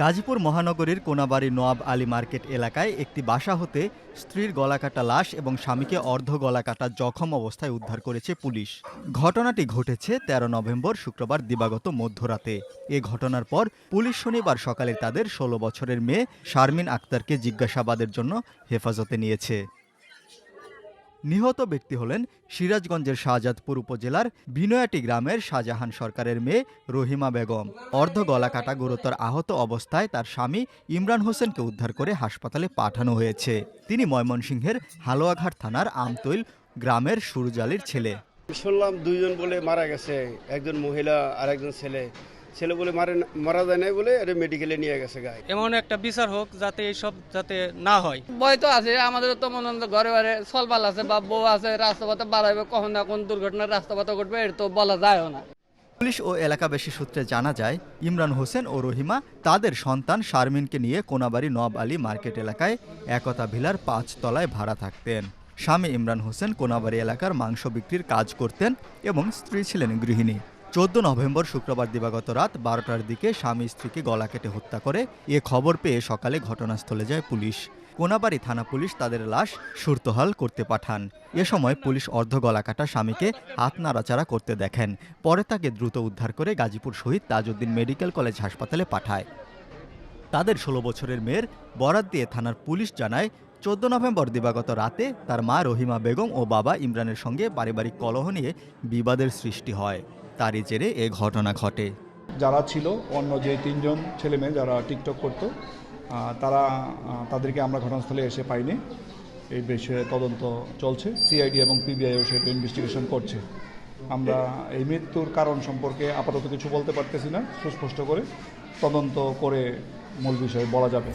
গাজীপুর মহানগরীর Konabari NOAB Ali market এলাকায় একটি বাসা হতে স্ত্রীর গলাকাটা লাশ এবং স্বামীকে অর্ধ গলাকাটা জখম অবস্থায় উদ্ধার করেছে পুলিশ। ঘটনাটি ঘটেছে ১৩ নভেম্বর শুক্রবার দিবাগত মধ্যরাতে। এ ঘটনার পর পুলিশ শনিবার সকালে তাদের ষোলো বছরের মেয়ে শারমিন আক্তারকে জিজ্ঞাসাবাদের জন্য হেফাজতে নিয়েছে। নিহত ব্যক্তি হলেন সিরাজগঞ্জের শাহজাদপুর উপজেলার বিনয়াটি গ্রামের শাহজাহান সরকারের মেয়ে রহিমা বেগম। অর্ধ গলাকাটা গুরুতর আহত অবস্থায় তার স্বামী ইমরান হোসেনকে উদ্ধার করে হাসপাতালে পাঠানো হয়েছে। তিনি ময়মনসিংহের হালুয়াঘাট থানার আমতৈল গ্রামের সুরজালির ছেলে। শুনলাম দুইজন বলে মারা গেছে, একজন মহিলা আর একজন ছেলে। ছেলে বলে মারে মারা যায় নাই বলে এটা মেডিকেলে নিয়ে গেছে গায়ে। এমন একটা বিচার হোক যাতে এইসব যাতে না হয়। ভয় তো আছে আমাদের তো মনে হয় ঘরে ঘরে সলপাল আছে বা বউ আছে রাস্তাপথে বাড়াবে কখন না কোন দুর্ঘটনা রাস্তাপথে ঘটবে এটা তো বলা যায়ও না। পুলিশ ও এলাকাবাসী সূত্রে জানা যায় ইমরান হোসেন ও রহিমা তাদের সন্তান শারমিনকে নিয়ে কোনাবাড়ি নব আলী মার্কেট এলাকায় একতা ভিলার পাঁচ তলায় ভাড়া থাকতেন। স্বামী ইমরান হোসেন কোনাবাড়ি এলাকার মাংস বিক্রির কাজ করতেন এবং স্ত্রী ছিলেন গৃহিণী। চোদ্দ নভেম্বর শুক্রবার দিবাগত রাত বারোটার দিকে স্বামী স্ত্রীকে গলা কেটে হত্যা করে এ খবর পেয়ে সকালে ঘটনাস্থলে যায় পুলিশ। কোনাবাড়ি থানা পুলিশ তাদের লাশ সুরতহাল করতে পাঠান। এ সময় পুলিশ অর্ধ গলাকাটা স্বামীকে হাত নাড়াচাড়া করতে দেখেন। পরে তাকে দ্রুত উদ্ধার করে গাজীপুর শহীদ তাজউদ্দিন মেডিকেল কলেজ হাসপাতালে পাঠায়। তাদের ষোলো বছরের মেয়ের বরাত দিয়ে থানার পুলিশ জানায় চোদ্দ নভেম্বর দিবাগত রাতে তার মা রহিমা বেগম ও বাবা ইমরানের সঙ্গে পারিবারিক কলহ নিয়ে বিবাদের সৃষ্টি হয়। তারই জেরে এ ঘটনা ঘটে। যারা ছিল, অন্য যে তিনজন ছেলে মেয়ে যারা টিকটক করতো তারা তাদেরকে আমরা ঘটনাস্থলে এসে পাইনি। এই বিষয়ে তদন্ত চলছে। সিআইডি এবং পিবিআইও সেটা ইনভেস্টিগেশন করছে। আমরা এই মৃত্যুর কারণ সম্পর্কে আপাতত কিছু বলতে পারতেছি না, সুস্পষ্ট করে তদন্ত করে মূল বিষয়ে বলা যাবে।